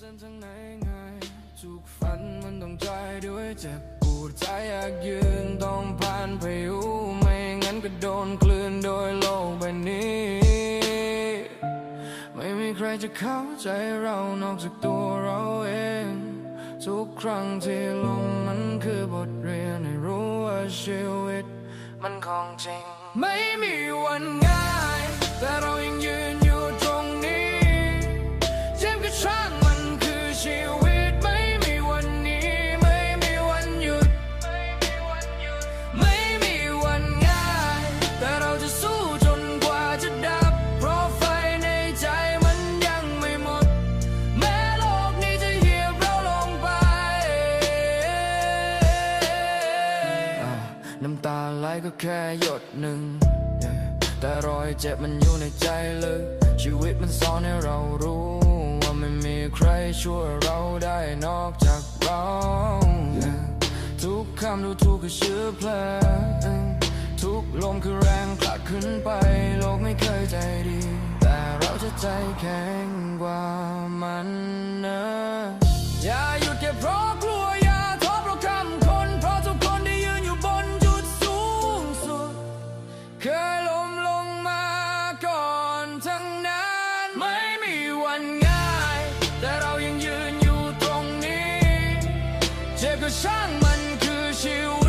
ส้นทางไหนไงทุกฝันมันต้องใจอยด้วยเจ็บปวดใจอยากยืนต้องผ่านพายุไม่งั้นก็โดนคลื่นโดยโลกใบนี้ ไม่มีใครจะเข้าใจเรานอกจากตัวเราเอง ทุกครั้งที่ลงมันคือบทเรียนให้รู้ว่าชีวิต มันของจริง ไม่มีวัน น้ำตาไหลก็แค่หยดหนึ่ง แต่รอยเจ็บมันอยู่ในใจลึกชีวิตมันสอนให้เรารู้ ว่าไม่มีใครช่วยเราได้นอกจากเรา yeah ทุกคำดูถูกคือเชื้อเพลิงทุกลมคือแรงผลักขึ้นไป โลกไม่เคยใจดี แต่เราจะใจแข็งกว่ามันนะ เคยล้มลงมาก่อนทั้งนั้นไม่มีวันง่าย แต่เรายังยืนอยู่ตรงนี้ เจ็บก็ช่างมันคือชีวิต